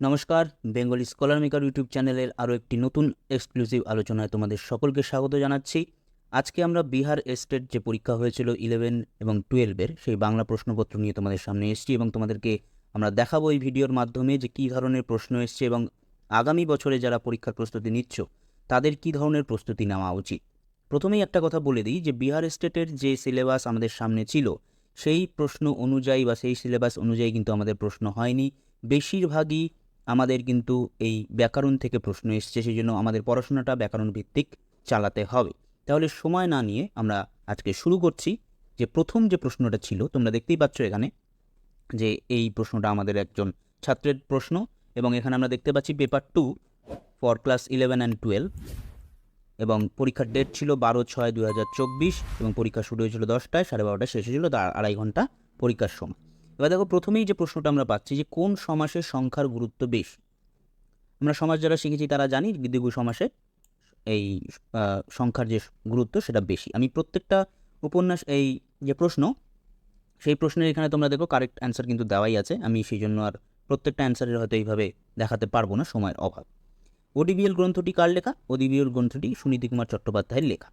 নমস্কার, Bengali scholar maker YouTube চ্যানেলের আরও একটি নতুন এক্সক্লুসিভ আলোচনায় তোমাদের সকলকে স্বাগত জানাচ্ছি। আজকে আমরা বিহার স্টেট যে পরীক্ষা হয়েছিল ইলেভেন এবং টুয়েলভের সেই বাংলা প্রশ্নপত্র নিয়ে তোমাদের সামনে এসেছি এবং তোমাদেরকে আমরা দেখাবো এই ভিডিওর মাধ্যমে যে কী ধরনের প্রশ্ন এসছে এবং আগামী বছরে যারা পরীক্ষার প্রস্তুতি নিচ্ছ, তাদের কী ধরনের প্রস্তুতি নেওয়া উচিত? প্রথমেই একটা কথা বলে দিই যে বিহার স্টেটের যে সিলেবাস আমাদের সামনে ছিল, সেই প্রশ্ন অনুযায়ী বা সেই সিলেবাস অনুযায়ী কিন্তু আমাদের প্রশ্ন হয়নি। বেশিরভাগই আমাদের কিন্তু এই ব্যাকরণ থেকে প্রশ্ন এসছে সেই জন্য আমাদের পড়াশোনাটা ব্যাকরণ ভিত্তিক চালাতে হবে। তাহলে সময় না নিয়ে আমরা আজকে শুরু করছি। যে প্রথম যে প্রশ্নটা ছিল, তোমরা দেখতেই পাচ্ছ এখানে যে এই প্রশ্নটা আমাদের একজন ছাত্রের প্রশ্ন, এবং এখানে আমরা দেখতে পাচ্ছি paper two for class eleven and twelve, এবং পরীক্ষার ডেট ছিল বারো ছয় দু এবং পরীক্ষা শুরু হয়েছিল দশটায়, সাড়ে বারোটায়, শেষ হয়েছিল আড়াই ঘণ্টা পরীক্ষার সময়। এবার দেখো প্রথমেই যে প্রশ্নটা আমরা পাচ্ছি যে কোন সমাসের সংখ্যার গুরুত্ব বেশি? আমরা সমাজ যারা শিখেছি তারা জানি দ্বিগু সমাসে এই সংখ্যার যে গুরুত্ব সেটা বেশি। আমি প্রত্যেকটা উপন্যাস এই যে প্রশ্ন, সেই প্রশ্নের এখানে তোমরা দেখো কারেক্ট অ্যান্সার কিন্তু দেওয়াই আছে। আমি সেই জন্য আর প্রত্যেকটা অ্যান্সারের হয়তো এইভাবে দেখাতে পারব না, সময়ের অভাব। ওডিবিএল গ্রন্থটি কার লেখা? ওডিবিএল গ্রন্থটি সুনীতি কুমার চট্টোপাধ্যায়ের লেখা।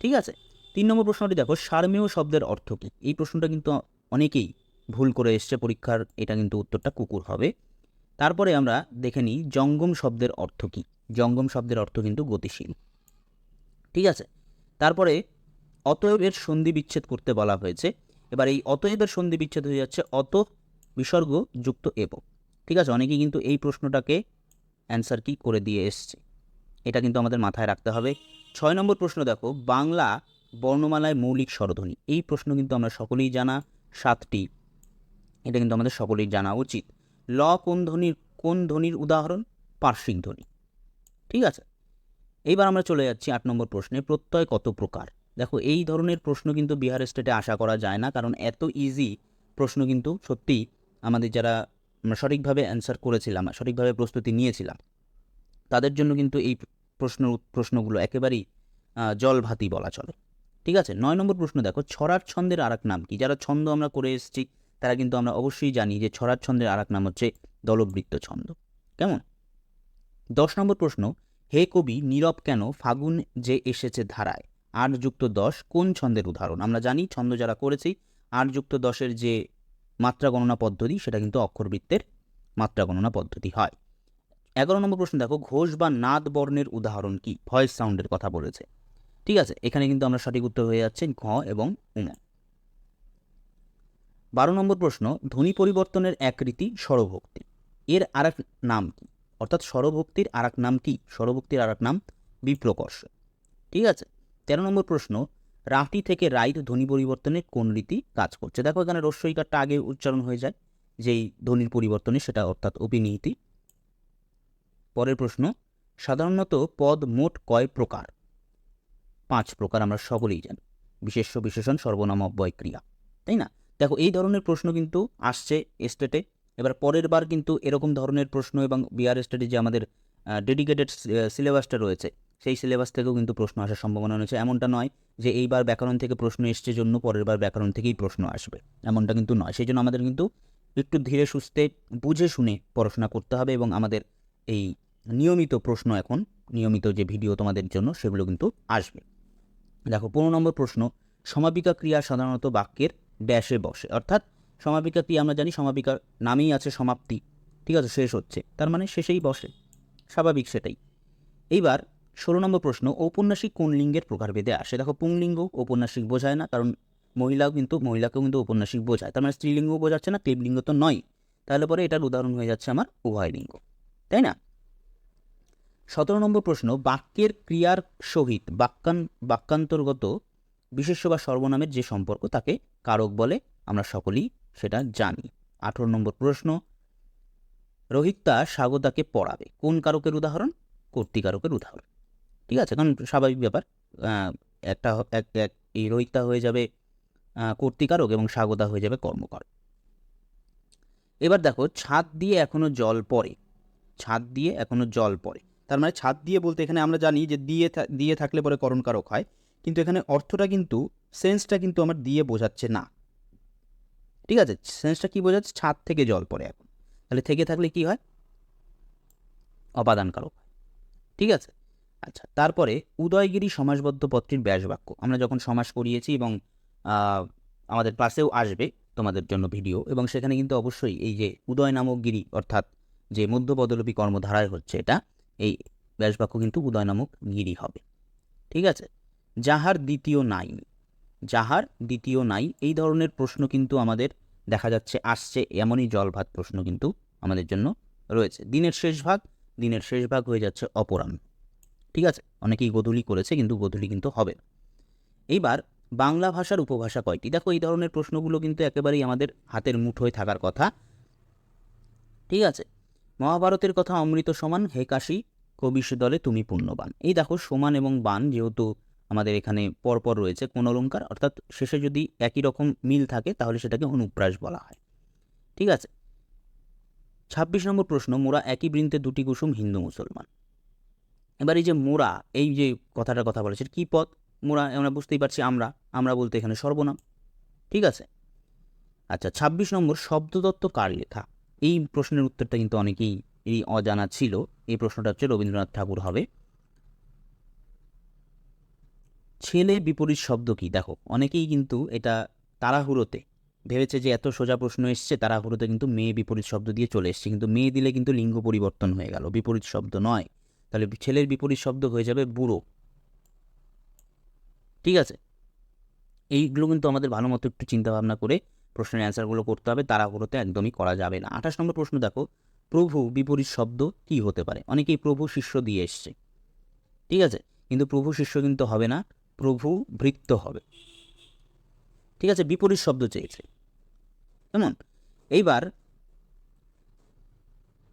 ঠিক আছে? তিন নম্বর প্রশ্নটি দেখো, সারমেয় শব্দের অর্থ কী? এই প্রশ্নটা কিন্তু অনেকেই ভুল করে এসছে পরীক্ষার, এটা কিন্তু উত্তরটা কুকুর হবে। তারপরে আমরা দেখে নিই জঙ্গম শব্দের অর্থ কী। জঙ্গম শব্দের অর্থ কিন্তু গতিশীল। ঠিক আছে? তারপরে অতএবের সন্ধি বিচ্ছেদ করতে বলা হয়েছে। এবার এই অতএবের সন্ধি বিচ্ছেদ হয়ে যাচ্ছে অত বিসর্গ যুক্ত এব। ঠিক আছে? অনেকেই কিন্তু এই প্রশ্নটাকে অ্যান্সার কি করে দিয়ে এসছে। এটা কিন্তু আমাদের মাথায় রাখতে হবে। ছয় নম্বর প্রশ্ন দেখো, বাংলা বর্ণমালায় মৌলিক স্বরধ্বনি। এই প্রশ্ন কিন্তু আমরা সকলেই জানা। সাতটি এটা কিন্তু আমাদের সকলেই জানা উচিত। ল কোন ধ্বনির কোন ধ্বনির উদাহরণ? পার্শ্বিক ধ্বনি। ঠিক আছে? এইবার আমরা চলে যাচ্ছি আট নম্বর প্রশ্নে, প্রত্যয় কত প্রকার? দেখো, এই ধরনের প্রশ্ন কিন্তু বিহার স্টেটে আশা করা যায় না, কারণ এত ইজি প্রশ্ন কিন্তু সত্যি আমাদের যারা সঠিকভাবে অ্যান্সার করেছিলাম, সঠিকভাবে প্রস্তুতি নিয়েছিলাম, তাদের জন্য কিন্তু এই প্রশ্ন প্রশ্নগুলো একেবারেই জলভাতি বলা চলে। ঠিক আছে? নয় নম্বর প্রশ্ন দেখো, ছড়ার ছন্দের আরেক নাম কি? যারা ছন্দ আমরা করে এসেছি তারা কিন্তু আমরা অবশ্যই জানি যে ছড়ার ছন্দের আরেক নাম হচ্ছে দলবৃত্ত ছন্দ। কেমন? দশ নম্বর প্রশ্ন, হে কবি, নীরব কেন? ফাগুন যে এসেছে ধারায় আট যুক্ত দশ কোন ছন্দের উদাহরণ? আমরা জানি ছন্দ যারা করেছি আট যুক্ত দশের যে মাত্রা গণনা পদ্ধতি, সেটা কিন্তু অক্ষরবৃত্তের মাত্রা গণনা পদ্ধতি হয়। এগারো নম্বর প্রশ্ন, দেখো, ঘোষ বা নাদ বর্ণের উদাহরণ কি? ভয়েস সাউন্ডের কথা বলেছে। ঠিক আছে, এখানে কিন্তু আমরা সঠিক উত্তর হয়ে যাচ্ছে ঘ এবং উম। বারো নম্বর প্রশ্ন, ধ্বনি পরিবর্তনের এক রীতি স্বরভক্তি। এর আর এক নাম কি? অর্থাৎ স্বরভক্তির আর এক নাম কি? স্বরভক্তির আরেক নাম বিপ্রকর্ষ ঠিক আছে? তেরো নম্বর প্রশ্ন, রাটি থেকে রাইট ধ্বনি পরিবর্তনের কোন রীতি কাজ করছে? দেখো এখানে রস্যইকারটা আগে উচ্চারণ হয়ে যায়, যেই ধ্বনির পরিবর্তনে সেটা অর্থাৎ অভিনীতি। পরের প্রশ্ন, সাধারণত পদ মোট কয় প্রকার? পাঁচ প্রকার আমরা সকলেই জানি। বিশেষ্য, বিশেষণ, সর্বনাম, অব্যয়, ক্রিয়া। তাই না? দেখো, এই ধরনের প্রশ্ন কিন্তু আসছে স্টেটে এবার পরের বার কিন্তু এরকম ধরনের প্রশ্ন এবং বিআর স্টেটে যে আমাদের ডেডিকেটেড সিলেবাসটা রয়েছে, সেই সিলেবাস থেকেও কিন্তু প্রশ্ন আসার সম্ভাবনা রয়েছে। এমনটা নয় যে এইবার ব্যাকরণ থেকে প্রশ্ন এসছে জন্য পরের বার ব্যাকরণ থেকেই প্রশ্ন আসবে। এমনটা কিন্তু নয়। সেই জন্য আমাদের কিন্তু একটু ধীরে সুস্থে বুঝে শুনে পড়াশোনা করতে হবে এবং আমাদের এই নিয়মিত প্রশ্ন এখন, নিয়মিত যে ভিডিও তোমাদের জন্য সেগুলো কিন্তু আসবে। দেখো, পনেরো নম্বর প্রশ্ন, সমাপিকা ক্রিয়া সাধারণত বাক্যের ড্যাশে বসে। অর্থাৎ সমাপিকা ক্রিয়া আমরা জানি সমাপিকার নামেই আছে সমাপ্তি। ঠিক আছে, শেষ হচ্ছে। তার মানে শেষেই বসে। স্বাভাবিক সেটাই। এইবার ষোলো নম্বর প্রশ্ন, ঔপন্যাসিক কোন লিঙ্গের প্রকারভেদে আসে? দেখো, পুংলিঙ্গ ঔপন্যাসিক বোঝায় না, কারণ মহিলাও কিন্তু, মহিলাকেও কিন্তু ঔপন্যাসিক বোঝায়। তার মানে স্ত্রীলিঙ্গও বোঝাচ্ছে না ক্লিবলিঙ্গ তো নয়। তাহলে পরে এটার উদাহরণ হয়ে যাচ্ছে আমার উভয় লিঙ্গ। তাই না? সতেরো নম্বর প্রশ্ন, বাক্যের ক্রিয়ার সহিত বাক্যান, বাক্যান্তর্গত বিশেষ্য বা সর্বনামের যে সম্পর্ক তাকে কারক বলে, আমরা সকলেই সেটা জানি। আঠেরো নম্বর প্রশ্ন রোহিতটা স্বাগতাকে পড়াবে। কোন কারকের উদাহরণ? কর্তিকারকের উদাহরণ। ঠিক আছে কারণ স্বাভাবিক ব্যাপার। একটা এক এক, এই রোহিতটা হয়ে যাবে কর্তিকারক এবং স্বাগতা হয়ে যাবে কর্মকার এবার দেখো, ছাদ দিয়ে এখনও জল পড়ে। ছাদ দিয়ে এখনও জল পড়ে। তার মানে ছাদ দিয়ে বলতে এখানে আমরা জানি যে দিয়ে দিয়ে থাকলে পরে করণকারক হয়। কিন্তু এখানে অর্থটা কিন্তু সেন্সটা কিন্তু আমার দিয়ে বোঝাচ্ছে না। ঠিক আছে? সেন্সটা কি বোঝাচ্ছে? ছাদ থেকে জল পড়ে এখন। তাহলে থেকে থাকলে কি হয়? অপাদান কারক হয়। ঠিক আছে? আচ্ছা তারপরে উদয়গিরি সমাসবদ্ধ পত্রের ব্যাস বাক্য আমরা যখন সমাস করিয়েছি এবং আমাদের ক্লাসেও আসবে তোমাদের জন্য ভিডিও এবং সেখানে কিন্তু অবশ্যই এই যে উদয় নামক গিরি অর্থাৎ যে মধ্যপদলোপী কর্মধারায় হচ্ছে এটা, এই ব্যাস বাক্য কিন্তু উদয় নামক গিরি হবে। ঠিক আছে? যাহার দ্বিতীয় নাই। যাহার দ্বিতীয় নাই, এই ধরনের প্রশ্ন কিন্তু আমাদের দেখা যাচ্ছে, আসছে, এমনই জল ভাত প্রশ্ন কিন্তু আমাদের জন্য রয়েছে। দিনের শেষ ভাগ, দিনের শেষ ভাগ হয়ে যাচ্ছে অপরাহ্ন। ঠিক আছে? অনেকেই গোধূলি করেছে, কিন্তু গোধূলি কিন্তু হবে এইবার বাংলা ভাষার উপভাষা কয়টি? দেখো, এই ধরনের প্রশ্নগুলো কিন্তু একেবারেই আমাদের হাতের মুঠোয় থাকার কথা। ঠিক আছে? মহাভারতের কথা অমৃত সমান, হে কাশী কবিশ দলে তুমি পুণ্যবান। এই দেখো, সমান এবং বান যেহেতু আমাদের এখানে পরপর রয়েছে কোন অলঙ্কার অর্থাৎ শেষে যদি একই রকম মিল থাকে তাহলে সেটাকে অনুপ্রাস বলা হয়। ঠিক আছে? ছাব্বিশ নম্বর প্রশ্ন, মোরা একই বৃন্তে দুটি কুসুম হিন্দু মুসলমান। এবার এই যে মোরা, এই যে কথাটার কথা বলেছে কি পদ? মোরা, আমরা বুঝতেই পারছি আমরা আমরা বলতে এখানে সর্বনাম। ঠিক আছে? আচ্ছা ছাব্বিশ নম্বর শব্দতত্ত্ব কার লেখা? এই প্রশ্নের উত্তরটা কিন্তু অনেকেই, এই অজানা ছিল। এই প্রশ্নটা হচ্ছে রবীন্দ্রনাথ ঠাকুর হবে। ছেলে বিপরীত শব্দ কি? দেখো, অনেকেই কিন্তু এটা তাড়াহুড়োতে ভেবেছে যে এত সোজা প্রশ্ন এসছে, তাড়াহুড়োতে কিন্তু মেয়ে বিপরীত শব্দ দিয়ে চলে এসছে। কিন্তু মেয়ে দিলে কিন্তু লিঙ্গ পরিবর্তন হয়ে গেল, বিপরীত শব্দ নয়। তাহলে ছেলের বিপরীত শব্দ হয়ে যাবে বুড়ো। ঠিক আছে? এইগুলো কিন্তু আমাদের ভালো মতো একটু চিন্তা ভাবনা করে প্রশ্নের অ্যান্সারগুলো করতে হবে, তাড়াহুড়োতে একদমই করা যাবে না। আঠাশ নম্বর প্রশ্ন দেখো, প্রভু বিপরীত শব্দ কি হতে পারে? অনেকেই প্রভু শিষ্য দিয়ে এসছে। ঠিক আছে? কিন্তু প্রভু শিষ্য কিন্তু হবে না। প্রভু ভৃত্য হবে। ঠিক আছে? বিপরীত শব্দ চেয়েছে। কেমন? এইবার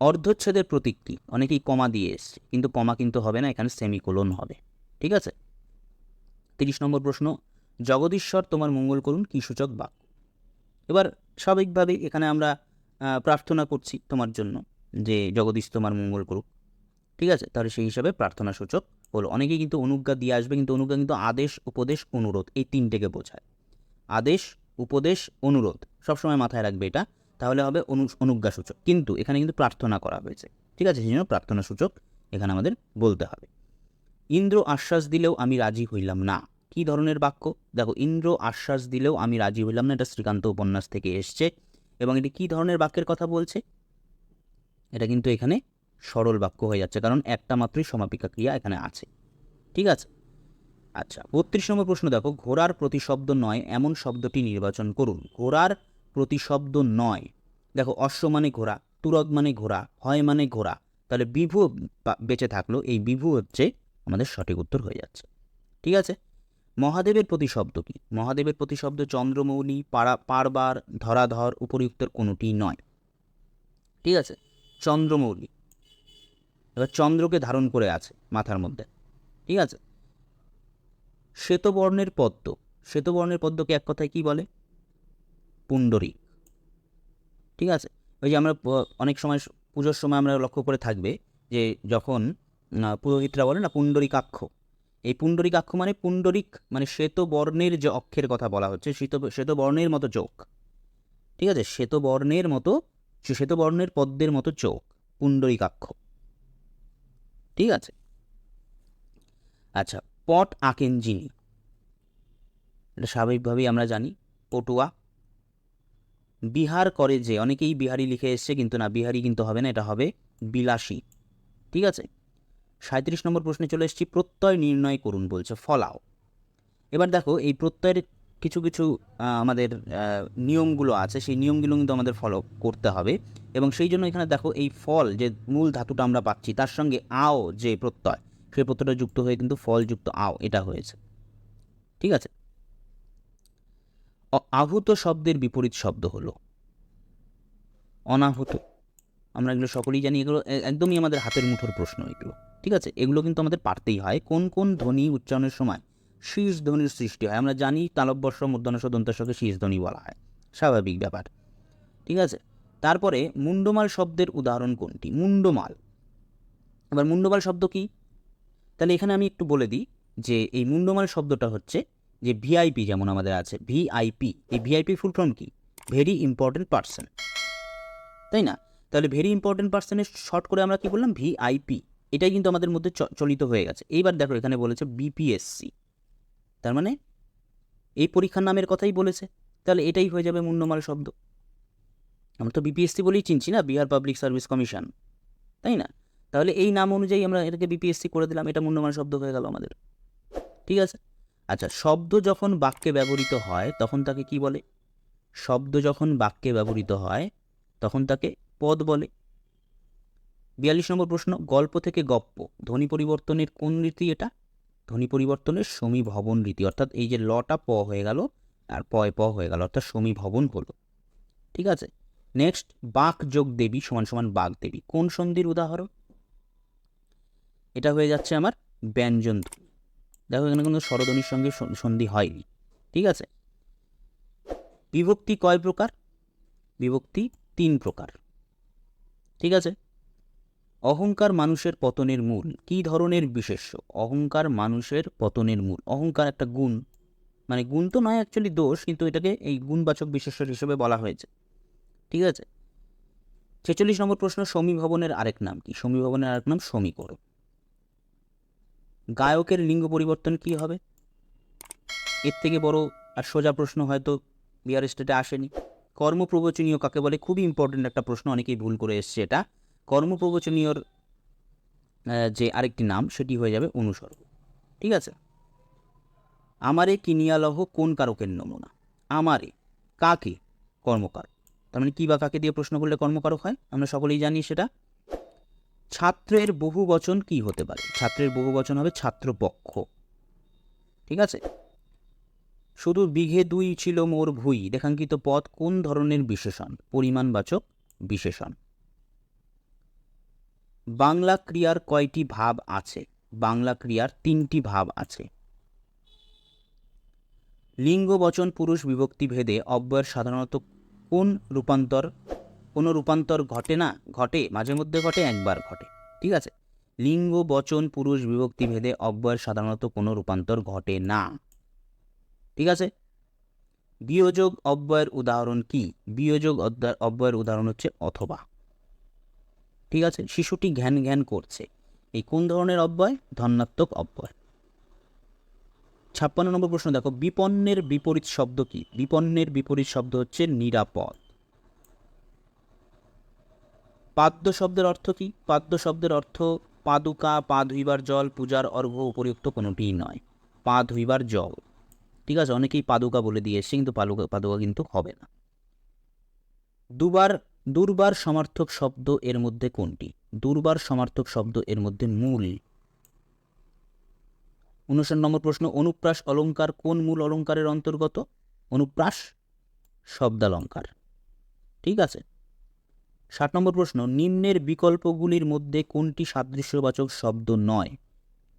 অর্ধচ্ছেদের প্রতীক কি অনেকেই কমা দিয়ে এসছে, কিন্তু কমা কিন্তু হবে না, এখানে সেমিকোলন হবে। ঠিক আছে? তিরিশ নম্বর প্রশ্ন, জগদীশ্বর তোমার মঙ্গল করুন, কি সূচক বাক্য? এবার স্বাভাবিকভাবেই এখানে আমরা প্রার্থনা করছি তোমার জন্য যে জগদীশ তোমার মঙ্গল করুক। ঠিক আছে? তাহলে সেই হিসাবে প্রার্থনা সূচক হলো। অনেকেই কিন্তু অনুজ্ঞা দিয়ে আসবে, কিন্তু অনুজ্ঞা কিন্তু আদেশ, উপদেশ, অনুরোধ, এই তিনটেকে বোঝায়। আদেশ, উপদেশ, অনুরোধ, সবসময় মাথায় রাখবে এটা। তাহলে হবে অনু অনুজ্ঞা সূচক কিন্তু এখানে কিন্তু প্রার্থনা করা হয়েছে। ঠিক আছে, সেই জন্য প্রার্থনা সূচক এখানে আমাদের বলতে হবে। ইন্দ্র আশ্বাস দিলেও আমি রাজি হইলাম না। কি ধরনের বাক্য? দেখো, ইন্দ্র আশ্বাস দিলেও আমি রাজি হইলাম না, এটা শ্রীকান্ত উপন্যাস থেকে এসছে। এবং এটি কী ধরনের বাক্যের কথা বলছে? এটা কিন্তু এখানে সরল বাক্য হয়ে যাচ্ছে, কারণ একটা মাত্রই সমাপিকা ক্রিয়া এখানে আছে। ঠিক আছে? আচ্ছা বত্রিশ নম্বর প্রশ্ন দেখো, ঘোড়ার প্রতিশব্দ নয়, এমন শব্দটি নির্বাচন করুন। ঘোড়ার প্রতিশব্দ নয়। দেখো, অশ্ব মানে ঘোড়া, তুরগ মানে ঘোড়া, হয় মানে ঘোড়া। তাহলে বিভু বেঁচে থাকল, এই বিভু হচ্ছে আমাদের সঠিক উত্তর হয়ে যাচ্ছে। ঠিক আছে? মহাদেবের প্রতিশব্দ কি? মহাদেবের প্রতিশব্দ চন্দ্রমৌলি, পাড়া, পারবার, ধরাধর উপরিউক্তের কোনোটি নয়। ঠিক আছে? চন্দ্রমৌলি। এবার চন্দ্রকে ধারণ করে আছে মাথার মধ্যে। ঠিক আছে? শ্বেতবর্ণের পদ্ম। শ্বেতবর্ণের পদ্মকে এক কথায় কি বলে? পুণ্ডরী। ঠিক আছে? ওই যে আমরা অনেক সময় পুজোর সময় আমরা লক্ষ্য করে থাকবে যে যখন পুরোহিতরা বলে না পুণ্ডরিকাক্ষ এই পুণ্ডরিকাক্ষ মানে পুণ্ডরিক মানে শ্বেতবর্ণের যে অক্ষের কথা বলা হচ্ছে, শ্বেত, শ্বেতবর্ণের মতো চোখ। ঠিক আছে? শ্বেতবর্ণের মতো, শ্বেতবর্ণের পদ্মের মতো চোখ পুণ্ডরিকাক্ষ ঠিক আছে? আচ্ছা পট আঁকেন যিনি এটা স্বাভাবিকভাবেই আমরা জানি, পটুয়া। বিহার করে যে, অনেকেই বিহারি লিখে এসছে, কিন্তু না, বিহারি কিন্তু হবে না, এটা হবে বিলাসী। ঠিক আছে? সাঁত্রিশ নম্বর প্রশ্নে চলে এসেছি, প্রত্যয় নির্ণয় করুন বলছে, ফলাও। এবার দেখো, এই প্রত্যয়ের কিছু কিছু আমাদের নিয়মগুলো আছে, সেই নিয়মগুলো কিন্তু আমাদের ফলো করতে হবে। এবং সেই জন্য এখানে দেখো এই ফল যে মূল ধাতুটা আমরা পাচ্ছি, তার সঙ্গে আও যে প্রত্যয়, সেই প্রত্যয়টা যুক্ত হয়ে কিন্তু ফলযুক্ত আও এটা হয়েছে। ঠিক আছে? আহুত শব্দের বিপরীত শব্দ হলো। অনাহুত, আমরা এগুলো সকলেই জানি, এগুলো একদমই আমাদের হাতের মুঠোর প্রশ্ন এগুলো। ঠিক আছে? এগুলো কিন্তু আমাদের পারতেই হয়। কোন কোন ধ্বনি উচ্চারণের সময় শীষ ধ্বনির সৃষ্টি হয়। আমরা জানি তালব্যস্ব মূর্ধনস্ব দন্তস্বকে শীষ ধ্বনি বলা হয়। স্বাভাবিক ব্যাপার। ঠিক আছে? তারপরে মুন্ডমাল শব্দের উদাহরণ কোনটি? মুন্ডমাল এবার মুন্ডমাল শব্দ কি? তাহলে এখানে আমি একটু বলে দিই যে এই মুন্ডমাল শব্দটা হচ্ছে যে ভিআইপি যেমন আমাদের আছে ভিআইপি এই ভিআইপি ফুল ফর্ম কি? ভেরি ইম্পর্টেন্ট পার্সন তাই না? তাহলে ভেরি ইম্পর্টেন্ট পার্সনের শর্ট করে আমরা কি বললাম? ভিআইপি এটাই কিন্তু আমাদের মধ্যে চলিত হয়ে গেছে। এইবার দেখো এখানে বলেছে বিপিএসসি তার মানে এই পরীক্ষার নামের কথাই বলেছে। তাহলে এটাই হয়ে যাবে মুন্নমাল শব্দ। আমরা তো বিপিএসসি বলেই চিনছি না বিহার পাবলিক সার্ভিস কমিশন তাই না? তাহলে এই নাম অনুযায়ী আমরা এটাকে বিপিএসসি করে দিলাম, এটা মুন্নমাল শব্দ হয়ে গেল আমাদের। ঠিক আছে? আচ্ছা শব্দ যখন বাক্যে ব্যবহৃত হয়, তখন তাকে কি বলে? শব্দ যখন বাক্যে ব্যবহৃত হয়, তখন তাকে পদ বলে। বিয়াল্লিশ নম্বর প্রশ্ন, গল্প থেকে গপ্প। ধ্বনি পরিবর্তনের কোন রীতি এটা? ধ্বনি পরিবর্তনের সমীভবন রীতি, অর্থাৎ এই যে লটা প হয়ে গেল আর পয় প হয়ে গেল, অর্থাৎ সমীভবন হলো। ঠিক আছে? নেক্সট বাক যোগ দেবী সমান সমান বাঘ দেবী। কোন সন্ধির উদাহরণ? এটা হয়ে যাচ্ছে আমার ব্যঞ্জন। দেখো এখানে কোনো স্বরধ্বনির সঙ্গে সন্ধি হয়নি। ঠিক আছে? বিভক্তি কয় প্রকার? বিভক্তি তিন প্রকার। ঠিক আছে? অহংকার মানুষের পতনের মূল। কী ধরনের বিশেষ্য? অহংকার মানুষের পতনের মূল। অহংকার একটা গুণ। মানে গুণ তো নয় অ্যাকচুয়ালি দোষ, কিন্তু এটাকে এই গুণবাচক বিশেষ্য হিসেবে বলা হয়েছে। ঠিক আছে? ছেচল্লিশ নম্বর প্রশ্ন সমীভবনের আরেক নাম কি? সমী ভবনের আরেক নাম সমীকরণ। গায়কের লিঙ্গ পরিবর্তন কি হবে? এর থেকে বড় আর সোজা প্রশ্ন হয়তো বিহার স্টেটে আসেনি। কর্মপ্রবচনীয় কাকে বলে? খুবই ইম্পর্টেন্ট একটা প্রশ্ন, অনেকেই ভুল করে এসছে এটা। কর্মপ্রবচনীয়র যে আরেকটি নাম, সেটি হয়ে যাবে অনুসর্গ। ঠিক আছে? আমারে কিনিয়ালহ কোন কারকের নমুনা? আমারে, কাকে কর্মকার তার মানে কী বা কাকে দিয়ে প্রশ্ন করলে কর্মকারক হয়? আমরা সকলেই জানি সেটা। ছাত্রের বহু বচন কি হতে পারে? ছাত্রের বহু বচন হবে ছাত্রপক্ষ। ঠিক আছে? শুধু বিঘে দুই ছিল মোর ভুই। রেখাঙ্কিত পদ কোন ধরনের বিশেষণ? পরিমাণবাচক বিশেষণ। বাংলা ক্রিয়ার কয়টি ভাব আছে? বাংলা ক্রিয়ার তিনটি ভাব আছে। লিঙ্গ, বচন, পুরুষ, বিভক্তি ভেদে অব্যয়ের সাধারণত কোন রূপান্তর, কোনো রূপান্তর ঘটে না? ঘটে, মাঝে মধ্যে ঘটে, একবার ঘটে। ঠিক আছে? লিঙ্গ, বচন, পুরুষ, বিভক্তি ভেদে অব্যয়ের সাধারণত কোনো রূপান্তর ঘটে না। ঠিক আছে? বিয়োজক অব্যয়ের উদাহরণ কি? বিয়োজক অব্যয়ের উদাহরণ হচ্ছে অথবা। ঠিক আছে? শিশুটি জ্ঞান জ্ঞান করছে। এই কোন ধরনের অব্যয়? ধন্যাত্মক অব্যয়। ছাপ্পান্ন নম্বর প্রশ্ন দেখো, বিপন্নের বিপরীত শব্দ কি? বিপন্নের বিপরীত শব্দ হচ্ছে নিরাপদ। পাদ্য শব্দের অর্থ কি? পাদ্য শব্দের অর্থ পাদুকা পা ধুইবার জল, পূজার অর্ঘ্য উপযুক্ত কোনোটিই নয়। পা ধুইবার জল। ঠিক আছে? অনেকেই পাদুকা বলে দিয়ে এসছে কিন্তু পাদুকা পাদুকা কিন্তু হবে না। দুবার দুর্বার সমার্থক শব্দ এর মধ্যে কোনটি? দুর্বার সমার্থক শব্দ এর মধ্যে মূল। উনষাট নম্বর প্রশ্ন, অনুপ্রাস অলংকার কোন মূল অলংকারের অন্তর্গত? অনুপ্রাস শব্দালঙ্কার। ঠিক আছে? ষাট নম্বর প্রশ্ন, নিম্নের বিকল্পগুলির মধ্যে কোনটি সাদৃশ্যবাচক শব্দ নয়?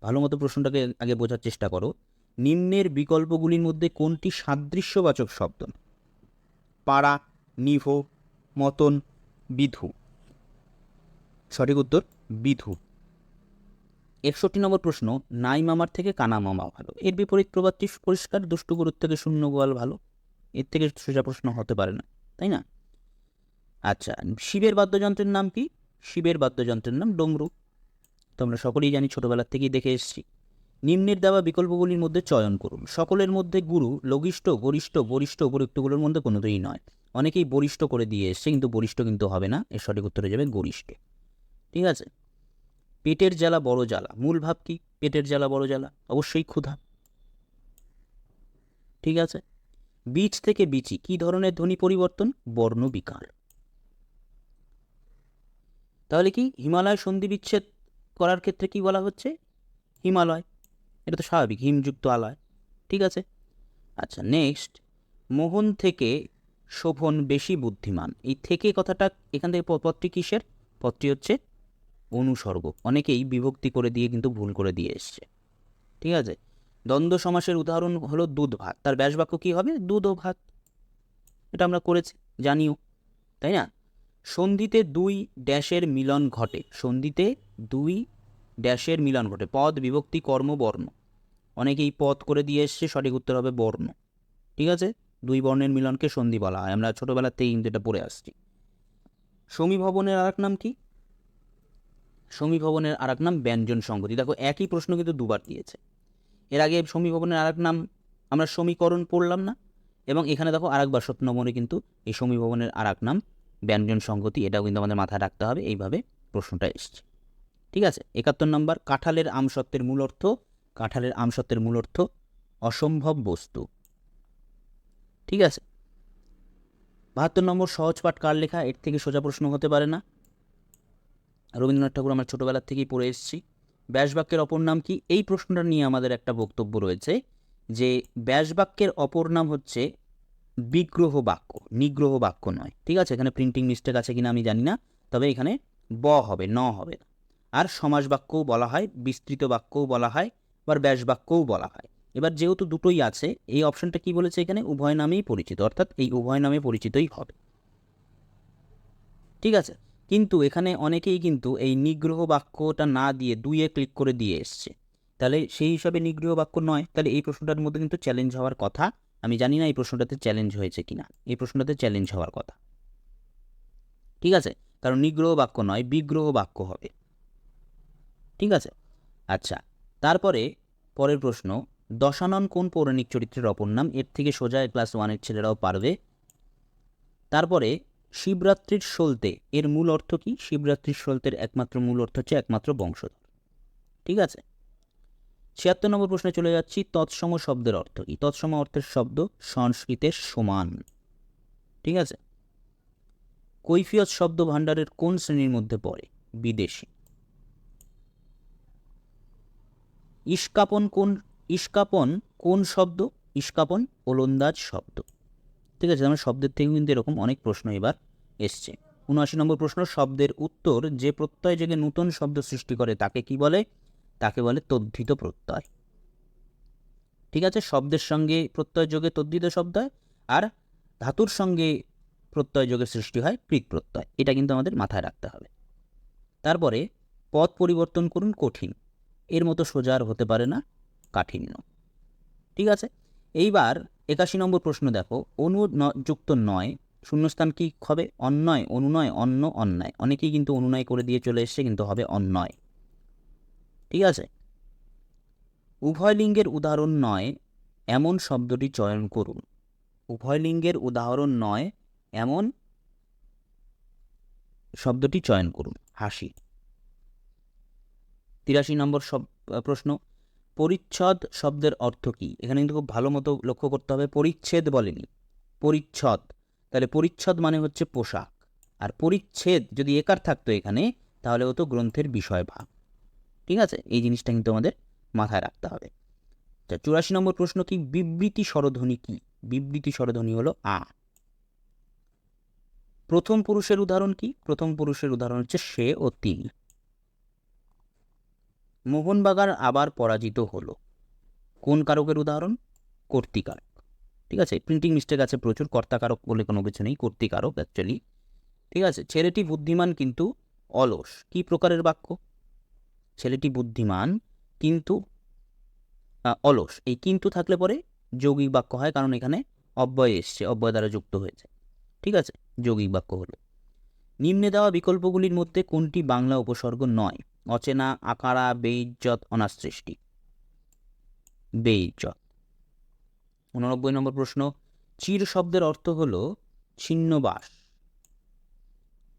ভালো মতো প্রশ্নটাকে আগে বোঝার চেষ্টা করো। নিম্নের বিকল্পগুলির মধ্যে কোনটি সাদৃশ্যবাচক শব্দ? পাড়া, নিভো মতন বিধু। সঠিক উত্তর, বিধু। একষট্টি নম্বর প্রশ্ন নাই মামার থেকে কানা মামা ভালো? এর বিপরীত প্রবাদটি পরিষ্কার? দুষ্টু গরুর থেকে শূন্য গোয়াল ভালো? এর থেকে সোজা প্রশ্ন হতে পারে না, তাই না? আচ্ছা শিবের বাদ্যযন্ত্রের নাম কি? শিবের বাদ্যযন্ত্রের নাম ডমরু। তোমরা সকলেই জানি ছোটবেলার থেকেই দেখে এসেছি। নিম্নের দেওয়া বিকল্পগুলির মধ্যে চয়ন করুন। সকলের মধ্যে গুরু, লঘিষ্ঠ, গরিষ্ঠ, বরিষ্ঠ উপযুক্তগুলোর মধ্যে কোনোটাই নয়। অনেকেই বরিষ্ঠ করে দিয়ে এসছে, কিন্তু বরিষ্ঠ কিন্তু হবে না। এর সঠিক উত্তরে যাবে গরিষ্ঠ। ঠিক আছে? পেটের জ্বালা বড় জ্বালা। মূল ভাব কি? পেটের জ্বালা বড় জ্বালা? অবশ্যই ক্ষুধা। ঠিক আছে? বীজ থেকে বিচি। কি ধরনের ধ্বনি পরিবর্তন? বর্ণ বিকার। তাহলে কি? হিমালয় সন্ধি বিচ্ছেদ করার ক্ষেত্রে কি বলা হচ্ছে? হিমালয়। এটা তো স্বাভাবিক, হিমযুক্ত আলয়। ঠিক আছে? আচ্ছা নেক্সট মোহন থেকে শোভন বেশি বুদ্ধিমান। এই থেকে কথাটা এখান থেকে প- পদটি কিসের? পদটি হচ্ছে অনুসর্গ। অনেকেই বিভক্তি করে দিয়ে কিন্তু ভুল করে দিয়ে এসছে। ঠিক আছে? দ্বন্দ্ব সমাসের উদাহরণ হলো দুধ ভাত তার ব্যাসবাক্য কী হবে? দুধ ও ভাত এটা আমরা করেছি, জানিও। তাই না? সন্ধিতে দুই ড্যাশের মিলন ঘটে। সন্ধিতে দুই ড্যাশের মিলন ঘটে। পদ, বিভক্তি, কর্ম, বর্ণ। অনেকেই পদ করে দিয়ে এসছে, সঠিক উত্তর হবে বর্ণ। ঠিক আছে? দুই বর্ণের মিলনকে সন্ধি বলা হয়। আমরা ছোটোবেলার থেকেই কিন্তু এটা পড়ে আসছি। সমীভবনের আর এক নাম কি? সমীভবনের আর এক নাম ব্যঞ্জন সংগতি। দেখো, একই প্রশ্ন কিন্তু দুবার দিয়েছে। এর আগে সমীভবনের আর এক নাম আমরা সমীকরণ পড়লাম না, এবং এখানে দেখো আরেকবার সত্য নম্বরে কিন্তু এই সমীভবনের আর এক নাম ব্যঞ্জন সংগতি। এটাও কিন্তু আমাদের মাথায় রাখতে হবে। এইভাবে প্রশ্নটা এসছে। ঠিক আছে? একাত্তর নম্বর, কাঁঠালের আমসত্ত্বের মূল অর্থ, কাঁঠালের আমসত্ত্বের মূল অর্থ অসম্ভব বস্তু। ঠিক আছে? বাহাত্তর নম্বর, সহজ পাঠ কার লেখা? এর থেকে সোজা প্রশ্ন হতে পারে না। রবীন্দ্রনাথ ঠাকুর আমরা ছোটোবেলার থেকেই পড়ে এসেছি। ব্যাসবাক্যের অপর নাম কি? এই প্রশ্নটা নিয়ে আমাদের একটা বক্তব্য রয়েছে যে ব্যাসবাক্যের অপর নাম হচ্ছে বিগ্রহ বাক্য, নিগ্রহ বাক্য নয়। ঠিক আছে? এখানে প্রিন্টিং মিস্টেক আছে কিনা আমি জানি না, তবে এখানে ব হবে, ন হবে। না আর সমাজ বাক্যও বলা হয়, বিস্তৃত বাক্যও বলা হয়, আবার ব্যাস বাক্যও বলা হয়। এবার যেহেতু দুটোই আছে, এই অপশনটা কি বলেছে এখানে? উভয় নামেই পরিচিত, অর্থাৎ এই উভয় নামে পরিচিতই হবে। ঠিক আছে? কিন্তু এখানে অনেকেই কিন্তু এই নিগ্রহ বাক্যটা না দিয়ে দুইয়ে ক্লিক করে দিয়ে এসছে। তাহলে সেই হিসাবে নিগ্রহ বাক্য নয়। তাহলে এই প্রশ্নটার মধ্যে কিন্তু চ্যালেঞ্জ হওয়ার কথা। আমি জানি না এই প্রশ্নটাতে চ্যালেঞ্জ হয়েছে কিনা। এই প্রশ্নটাতে চ্যালেঞ্জ হওয়ার কথা। ঠিক আছে? কারণ নিগ্রহ বাক্য নয়, বিগ্রহ বাক্য হবে। ঠিক আছে? আচ্ছা তারপরে পরের প্রশ্ন, দশানন কোন পৌরাণিক চরিত্রের অপর নাম? এর থেকে সোজা ক্লাস ওয়ানের ছেলেরাও পারবে। তারপরে, শিবরাত্রির সলতে, এর মূল অর্থ কি? শিবরাত্রির সলতের একমাত্র মূল অর্থ হচ্ছে একমাত্র বংশধর। ঠিক আছে? ছিয়াত্তর নম্বর প্রশ্নে চলে যাচ্ছি, তৎসম শব্দের অর্থ কি? তৎসম অর্থের শব্দ সংস্কৃতের সমান। ঠিক আছে? কৈফিয়ত শব্দ ভাণ্ডারের কোন শ্রেণির মধ্যে পড়ে? বিদেশি। ইস্কাপন কোন ইস্কাপন কোন শব্দ? ইস্কাপন ওলন্দাজ শব্দ। ঠিক আছে আমার শব্দের থেকে কিন্তু এরকম অনেক প্রশ্ন এবার এসছে। উনআশি নম্বর প্রশ্ন, শব্দের উত্তর যে প্রত্যয় জেগে নূতন শব্দ সৃষ্টি করে তাকে কি বলে? তাকে বলে তদ্ধিত প্রত্যয়। ঠিক আছে, শব্দের সঙ্গে প্রত্যয় যোগে তদ্ধিত শব্দ হয় আর ধাতুর সঙ্গে প্রত্যয় যোগে সৃষ্টি হয় কৃত প্রত্যয়। এটা কিন্তু আমাদের মাথায় রাখতে হবে। তারপরে পদ পরিবর্তন করুন কঠিন। এর মতো সোজা আর হতে পারে না, কাঠিন্য। ঠিক আছে? এইবার একাশি নম্বর প্রশ্ন দেখো। অনু যুক্ত নয়, শূন্যস্থান কি হবে? অন্যয় অনুনয় অন্য অন্যায়। অনেকেই কিন্তু অনুনয় করে দিয়ে চলে এসছে, কিন্তু হবে অন্যয় ঠিক আছে? উভয় লিঙ্গের উদাহরণ নয়, এমন শব্দটি চয়ন করুন। উভয় লিঙ্গের উদাহরণ নয়, এমন শব্দটি চয়ন করুন। হাসি। তিরাশি নম্বর সব প্রশ্ন, পরিচ্ছদ শব্দের অর্থ কী? এখানে কিন্তু খুব ভালো মতো লক্ষ্য করতে হবে, পরিচ্ছেদ বলেনি। পরিচ্ছদ, তাহলে পরিচ্ছদ মানে হচ্ছে পোশাক। আর পরিচ্ছেদ যদি একার থাকতো এখানে, তাহলে হতো গ্রন্থের বিষয় ভাগ ঠিক আছে? এই জিনিসটা কিন্তু আমাদের মাথায় রাখতে হবে। আচ্ছা চুরাশি নম্বর প্রশ্ন কি, বিবৃতি স্বরধ্বনি কি? বিবৃতি স্বরধ্বনি হলো আ। প্রথম পুরুষের উদাহরণ কি? প্রথম পুরুষের উদাহরণ হচ্ছে সে ও তিনি। মোহনবাগান আবার পরাজিত হলো। কোন কারকের উদাহরণ? কর্তিকারক। ঠিক আছে? প্রিন্টিং মিস্টেক আছে প্রচুর, কর্তাকারক বলে কোনো কিছু নেই, কর্তিকারক অ্যাকচুয়ালি ঠিক আছে? ছেলেটি বুদ্ধিমান কিন্তু অলস। কি প্রকারের বাক্য? ছেলেটি বুদ্ধিমান কিন্তু অলস। এই কিন্তু থাকলে পরে যৌগিক বাক্য হয়, কারণ এখানে অব্যয় এসছে, অব্যয় দ্বারা যুক্ত হয়েছে। ঠিক আছে? যৌগিক বাক্য হলো। নিম্নে দেওয়া বিকল্পগুলির মধ্যে কোনটি বাংলা উপসর্গ নয়? অচেনা, আকারা, বেইজ্জত, অনাসৃষ্টি। বেইজ্জত। উননব্বই নম্বর প্রশ্ন, চির শব্দের অর্থ হলো ছিন্নবাস।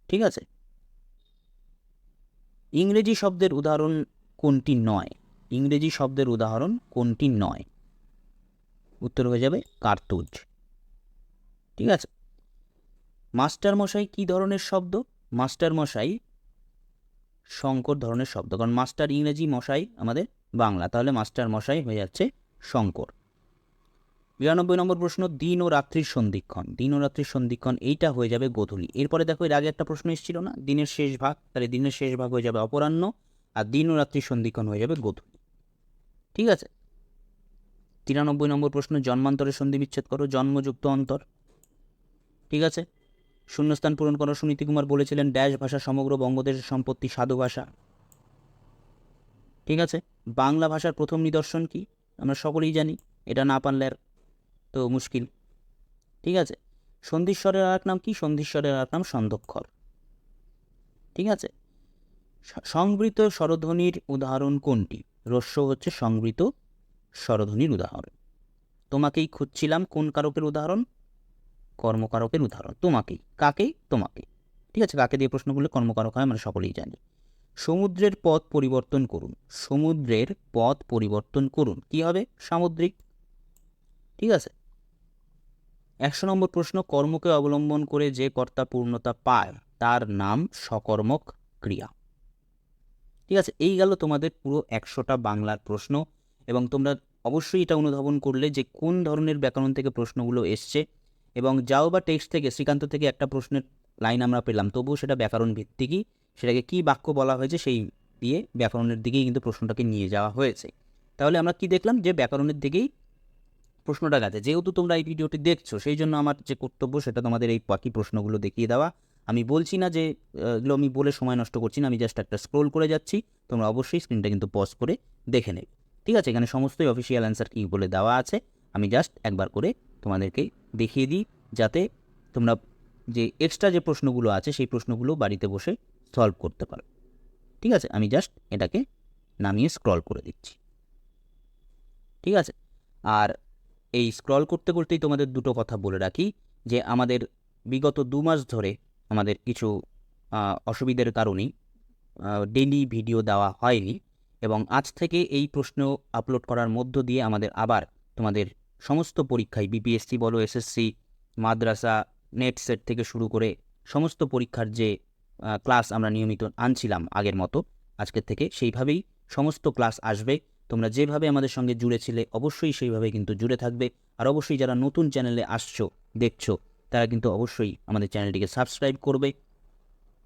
ঠিক আছে? ইংরেজি শব্দের উদাহরণ কোনটি নয়? ইংরেজি শব্দের উদাহরণ কোনটি নয়? উত্তর হয়ে যাবে কার্তুজ। ঠিক আছে? মাস্টার মশাই কী ধরনের শব্দ? মাস্টার মশাই শঙ্কর ধরনের শব্দ। কারণ মাস্টার ইংরেজি মশাই আমাদের বাংলা, তাহলে মাস্টার মশাই হয়ে যাচ্ছে শঙ্কর। বিরানব্বই নম্বর প্রশ্ন, দিন ও রাত্রির সন্ধিক্ষণ। দিন ও রাত্রির সন্ধিক্ষণ, এইটা হয়ে যাবে গোধূলি। এরপরে দেখো, এর আগে একটা প্রশ্ন এসেছিল না? দিনের শেষ ভাগ, তাহলে দিনের শেষ ভাগ হয়ে যাবে অপরাহ্ন, আর দিন ও রাত্রির সন্ধিক্ষণ হয়ে যাবে গোধূলি। ঠিক আছে? তিরানব্বই নম্বর প্রশ্ন জন্মান্তরের সন্ধি বিচ্ছেদ করো, জন্মযুক্ত অন্তর। ঠিক আছে? শূন্যস্থান পূরণ করো সুনীতি কুমার বলেছিলেন, ড্যাশ ভাষা সমগ্র বঙ্গদেশের সম্পত্তি, সাধু ভাষা। ঠিক আছে? বাংলা ভাষার প্রথম নিদর্শন কি? আমরা সকলেই জানি, এটা না পারলে আর তো মুশকিল। ঠিক আছে? সন্ধিস্বরের আর এক নাম কি? সন্ধিস্বরের আর এক নাম সন্ধক্ষর। ঠিক আছে? সংবৃত স্বরধ্বনির উদাহরণ কোনটি? রস্য হচ্ছে সংবৃত স্বরধ্বনির উদাহরণ। তোমাকেই খুঁজছিলাম কোন কারকের উদাহরণ? কর্মকারকের উদাহরণ। তোমাকেই, কাকেই? তোমাকে ঠিক আছে, কাকে দিয়ে প্রশ্ন করলে কর্মকারক হয়, আমরা সকলেই জানি। সমুদ্রের পথ পরিবর্তন করুন। সমুদ্রের পথ পরিবর্তন করুন। কি হবে? সামুদ্রিক। ঠিক আছে? একশো নম্বর প্রশ্ন, কর্মকে অবলম্বন করে যে কর্তা পূর্ণতা পায়, তার নাম সকর্মক ক্রিয়া। ঠিক আছে, এই গেল তোমাদের পুরো একশোটা বাংলার প্রশ্ন, এবং তোমরা অবশ্যই এটা অনুধাবন করলে যে কোন ধরনের ব্যাকরণ থেকে প্রশ্নগুলো এসছে এবং যাও বা টেক্সট থেকে, শ্রীকান্ত থেকে একটা প্রশ্নের লাইন আমরা পেলাম। তবুও সেটা ব্যাকরণ ভিত্তিকই সেটাকে কি বাক্য বলা হয়েছে সেই দিয়ে ব্যাকরণের দিকেই কিন্তু প্রশ্নটাকে নিয়ে যাওয়া হয়েছে। তাহলে আমরা কি দেখলাম? যে ব্যাকরণের দিকেই প্রশ্নটা গেছে। যেহেতু তোমরা এই ভিডিওটি দেখছ, সেই জন্য আমার যে কর্তব্য সেটা তোমাদের এই বাকি প্রশ্নগুলো দেখিয়ে দেওয়া। আমি বলছি না যে এগুলো আমি বলে সময় নষ্ট করছি না, আমি জাস্ট একটা স্ক্রোল করে যাচ্ছি। তোমরা অবশ্যই স্ক্রিনটা কিন্তু পজ করে দেখে নেবে। ঠিক আছে? এখানে সমস্তই অফিসিয়াল অ্যান্সার কী বলে দেওয়া আছে? আমি জাস্ট একবার করে তোমাদেরকে দেখিয়ে দিই যাতে তোমরা যে এক্সট্রা যে প্রশ্নগুলো আছে, সেই প্রশ্নগুলো বাড়িতে বসে সলভ করতে পারো। ঠিক আছে? আমি জাস্ট এটাকে নামিয়ে স্ক্রল করে দিচ্ছি। ঠিক আছে? আর এই স্ক্রল করতে করতেই তোমাদের দুটো কথা বলে রাখি যে, আমাদের বিগত দু মাস ধরে আমাদের কিছু অসুবিধার কারণেই ডেলি ভিডিও দেওয়া হয়নি এবং আজ থেকে এই প্রশ্ন আপলোড করার মধ্য দিয়ে আমাদের আবার তোমাদের সমস্ত পরীক্ষায় বিপিএসসি বলো এসএসসি মাদ্রাসা নেট সেট থেকে শুরু করে সমস্ত পরীক্ষার যে ক্লাস আমরা নিয়মিত আনছিলাম আগের মতো, আজকের থেকে সেইভাবেই সমস্ত ক্লাস আসবে। তোমরা যেভাবে আমাদের সঙ্গে জুড়ে ছিলে অবশ্যই সেইভাবে কিন্তু জুড়ে থাকবে। আর অবশ্যই যারা নতুন চ্যানেলে আসছো, দেখছ, তারা কিন্তু অবশ্যই আমাদের চ্যানেলটিকে সাবস্ক্রাইব করবে,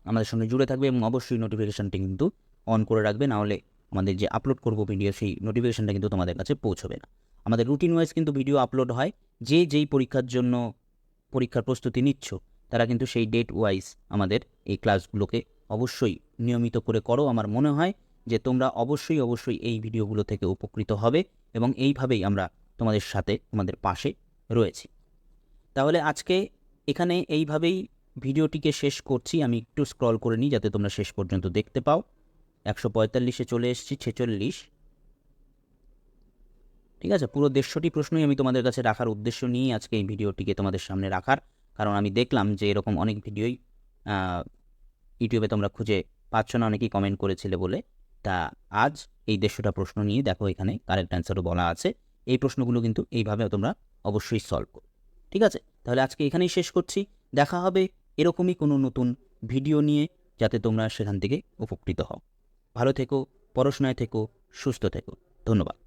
আমাদের সঙ্গে জুড়ে থাকবে এবং অবশ্যই নোটিফিকেশানটি কিন্তু অন করে রাখবে। নাহলে আমাদের যে আপলোড করব ভিডিও সেই নোটিফিকেশানটা কিন্তু তোমাদের কাছে পৌঁছবে না। আমাদের রুটিন ওয়াইজ কিন্তু ভিডিও আপলোড হয়, যে যেই পরীক্ষার জন্য পরীক্ষার প্রস্তুতি নিচ্ছ, তারা কিন্তু সেই ডেট ওয়াইজ আমাদের এই ক্লাসগুলোকে অবশ্যই নিয়মিত করে করো। আমার মনে হয় যে তোমরা অবশ্যই অবশ্যই এই ভিডিওগুলো থেকে উপকৃত হবে এবং এইভাবেই আমরা তোমাদের সাথে, তোমাদের পাশে রয়েছি। তাহলে আজকে এখানে এইভাবেই ভিডিওটিকে শেষ করছি। আমি একটু স্ক্রল করে নিই যাতে তোমরা শেষ পর্যন্ত দেখতে পাও। একশো পঁয়তাল্লিশে চলে এসেছি, ছেচল্লিশ। ঠিক আছে? পুরো দেড়শোটি প্রশ্নই আমি তোমাদের কাছে রাখার উদ্দেশ্য নিয়েই আজকে এই ভিডিওটিকে তোমাদের সামনে রাখার। কারণ আমি দেখলাম যে এরকম অনেক ভিডিওই ইউটিউবে তোমরা খুঁজে পাচ্ছ না, অনেকেই কমেন্ট করেছিলে বলে। তা আজ এই দেড়শোটা প্রশ্ন নিয়ে দেখো এখানে কারেক্ট অ্যান্সারও বলা আছে। এই প্রশ্নগুলো কিন্তু এইভাবে তোমরা অবশ্যই সলভ করো। ঠিক আছে? তাহলে আজকে এখানেই শেষ করছি। দেখা হবে এরকমই কোনো নতুন ভিডিও নিয়ে, যাতে তোমরা সেখান থেকে উপকৃত হও। ভালো থেকো, পড়াশোনায় থেকো, সুস্থ থেকো। ধন্যবাদ।